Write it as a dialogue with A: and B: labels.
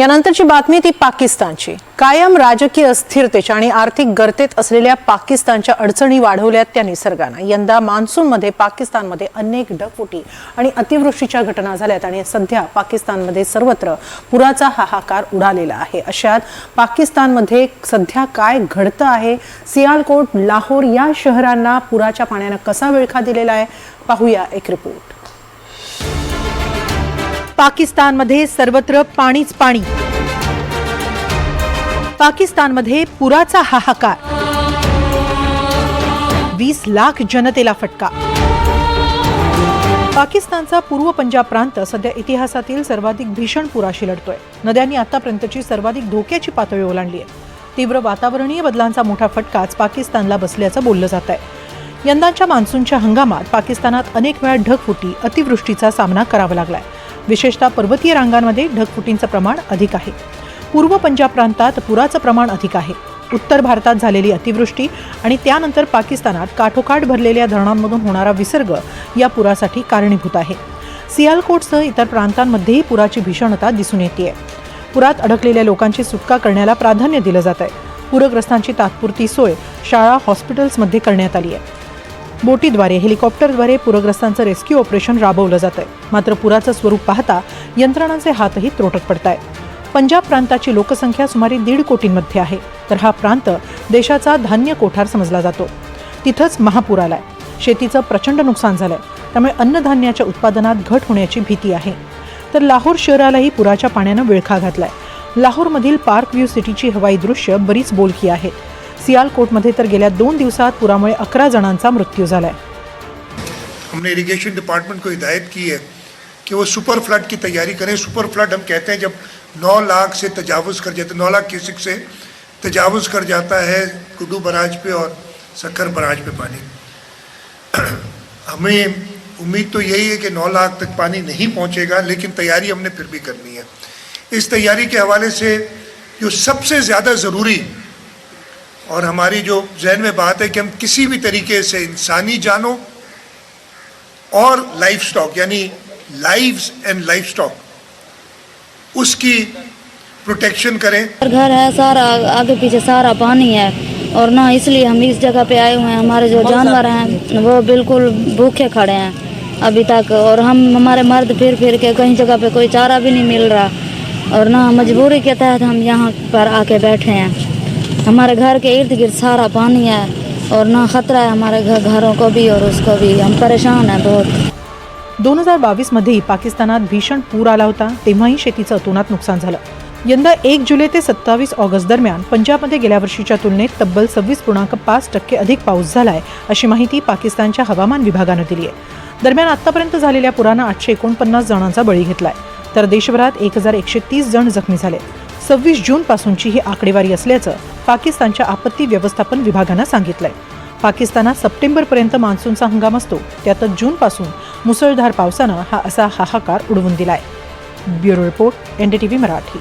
A: यानंतरची बातमी ती पाकिस्तानची. कायम राजकीय अस्थिरतेच्या आणि आर्थिक गर्तेत असलेल्या पाकिस्तानच्या अडचणी वाढवल्यात त्या निसर्गानं. यंदा मान्सूनमध्ये पाकिस्तानमध्ये अनेक ढगफुटी आणि अतिवृष्टीच्या घटना झाल्यात आणि सध्या पाकिस्तानमध्ये सर्वत्र पुराचा हाहाकार उडालेला आहे. अशात पाकिस्तानमध्ये सध्या काय घडतं आहे? सियालकोट लाहोर या शहरांना पुराच्या पाण्यानं कसा विळखा दिलेला आहे? पाहूया एक रिपोर्ट. पाकिस्तानमध्ये सर्वत्र पाणीच पाणी. पाकिस्तानमध्ये पुराचा हाहाकार. वीस लाख जनतेला फटका. पाकिस्तानचा पूर्व पंजाब प्रांत सध्या इतिहासातील सर्वाधिक भीषण पुराशी लढतोय. नद्यांनी आतापर्यंतची सर्वाधिक धोक्याची पातळी ओलांडली आहे तीव्र वातावरणीय बदलांचा मोठा फटकाच पाकिस्तानला बसल्याचं बोललं जात आहे यंदाच्या मान्सूनच्या हंगामात पाकिस्तानात अनेक वेळा ढग फुटी अतिवृष्टीचा सामना करावा लागलाय. विशेषतः पर्वतीय रांगांमध्ये ढगफुटींचं प्रमाण अधिक आहे. पूर्व पंजाब प्रांतात पुराचं प्रमाण अधिक आहे. उत्तर भारतात झालेली अतिवृष्टी आणि त्यानंतर पाकिस्तानात काठोकाठ भरलेल्या धरणांमधून होणारा विसर्ग या पुरासाठी कारणीभूत आहे. सियालकोटसह इतर प्रांतांमध्येही पुराची भीषणता दिसून येते पुरात अडकलेल्या लोकांची सुटका करण्याला प्राधान्य दिलं जात आहे पूरग्रस्तांची तात्पुरती सोय शाळा हॉस्पिटल्समध्ये करण्यात आली आहे. बोटीद्वारे हेलिकॉप्टरद्वारे पूरग्रस्तांचं रेस्क्यू ऑपरेशन राबवलं जात आहे मात्र पुराचं स्वरूप पाहता यंत्रणांचे हातही त्रोटक पडत आहेत पंजाब प्रांताची लोकसंख्या सुमारे दीड कोटींमध्ये आहे तर हा प्रांत देशाचा धान्य कोठार समजला जातो. तिथंच महापूर आलाय. शेतीचं प्रचंड नुकसान झालंय. त्यामुळे अन्नधान्याच्या उत्पादनात घट होण्याची भीती आहे. तर लाहोर शहरालाही पुराच्या पाण्यानं विळखा घातलाय. लाहोरमधील पार्क व्ह्यू सिटीची हवाई दृश्य बरीच बोलकी आहेत सियालकोटमध्ये तर गेल्या दोन दिवसात पुरामुळे अकरा जणांचा मृत्यू झालाय.
B: हमने इरिगेशन डिपार्टमेंट को हिदायत की है कि वो सुपर फ्लड की तैयारी करें। सुपर फ्लड हम कहते हैं जब 9 लाख से तजावज़ कर जाते 9 लाख क्यूसिक से तजावज़ कर जाता है कुडू बराज पे और सक्कर बराज पे पानी। हमें उम्मीद तो यही है कि 9 लाख तक पानी नहीं पहुंचेगा, लेकिन तैयारी हमने फिर भी करनी है। इस तैयारी के हवाले से जो सबसे ज़्यादा ज़रूरी और हमारी जो जहन में बात है कि हम किसी भी तरीके से इंसानी जानों और लाइफ स्टॉक यानी लाइव्स एंड लाइफ स्टॉक उसकी प्रोटेक्शन करें।
C: घर है सारा आगे पीछे सारा पानी है और ना इसलिए हम इस जगह पे आए हुए हैं। हमारे जो जानवर हैं वो बिल्कुल भूखे खड़े हैं अभी तक और हम हमारे मर्द फिर फिर के कहीं जगह पे कोई चारा भी नहीं मिल रहा और ना मजबूरी के तहत हम यहाँ पर आके बैठे हैं। हमारे घर के इर्द गिर्द सारा पानी है और ना खतरा है हमारे घर घरों को भी और उसको भी। हम परेशान है बहुत।
A: दोन हजार बावीसमध्ये पाकिस्तानात भीषण पूर आला होता तेव्हाही शेतीचं अतोनात नुकसान झालं. यंदा एक जुलै ते सत्तावीस ऑगस्ट दरम्यान पंजाबमध्ये गेल्या वर्षीच्या तुलनेत तब्बल सव्वीस पूर्णांक पाच टक्के अधिक पाऊस झालाय अशी माहिती पाकिस्तानच्या हवामान विभागानं दिली आहे. दरम्यान आतापर्यंत झालेल्या पुरानं आठशे एकोणपन्नास जणांचा बळी घेतलाय. तर देशभरात एक हजार एकशे तीस जण जखमी झाले. सव्वीस जूनपासूनची ही आकडेवारी असल्याचं पाकिस्तानच्या आपत्ती व्यवस्थापन विभागानं सांगितलंय. पाकिस्तानात सप्टेंबरपर्यंत मान्सूनचा हंगाम असतो त्यातच जूनपासून मुसळधार पावसानं हा असा हाहाकार उडवून दिलाय. Bureau report NDTV Marathi.